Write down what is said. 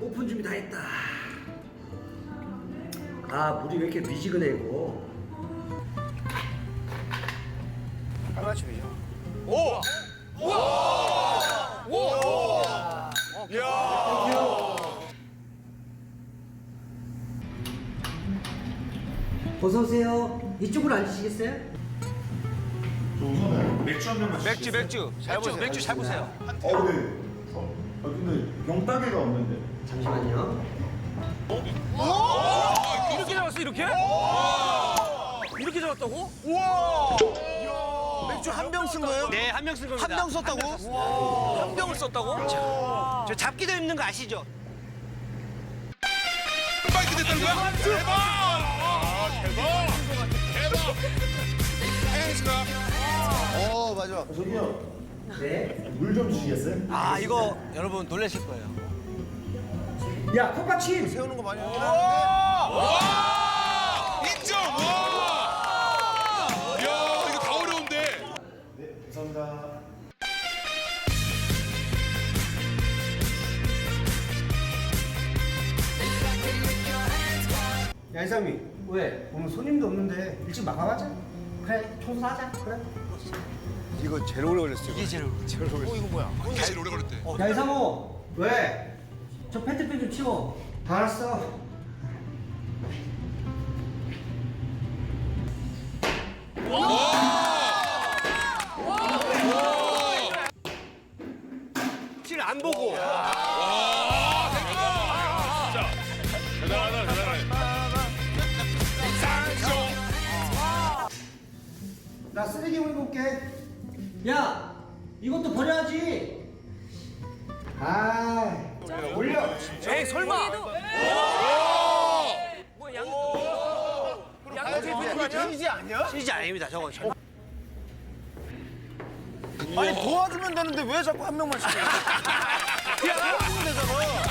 오픈 준비 다 했다. 아 물이 왜 이렇게 미지근해 이거. 어서 오세요. 이쪽으로 앉으시겠어요? 우선은 맥주 한 잔만 맥주 맥주 잘 보세요. 맥주 잘 보세요. 어 근데 어, 아, 근데 병따개가 없는데 잠시만요. 이렇게 잡았어 이렇게? 이렇게 잡았다고? 맥주 한 병 쓴 거예요? 네 한 명 쓴 겁니다. 한 병 썼다고? 한 병을 썼다고? 자, 저 잡기도 힘든 거 아시죠? 파이트 됐다는 거야? 대박! 아, 대박! 대박! 행스가 어 맞아. 저기요 네. 물 좀 주시겠어요? 아 이거 여러분 놀라실 거예요. 야 컵받침. 세우는 거 많이 하긴 하는데. 인정! 와! 야, 이거 다 어려운데. 네 감사합니다 야 이상미 왜? 오늘 손님도 없는데 일찍 마감하자. 그래 청소하자. 그래. 이거 제일 오래 걸렸어요. 이게 제일 어 이거 뭐야? 이게 제일 오래 걸렸대. 야 이상호 왜? 저 페트병 좀 치워. 알았어. 실안 보고. 대단하다, 대단해. 쌍쇼! 나 쓰레기 버리고 올게. 야 이것도 버려야지. 아 올려. 에이 설마. 뭐 양. 양재 비는 거 아니야? 치즈 아니야? 치즈 아닙니다. 저거 저. 아니 도와주면 되는데 왜 자꾸 한 명만 시켜? 해주면 되잖아.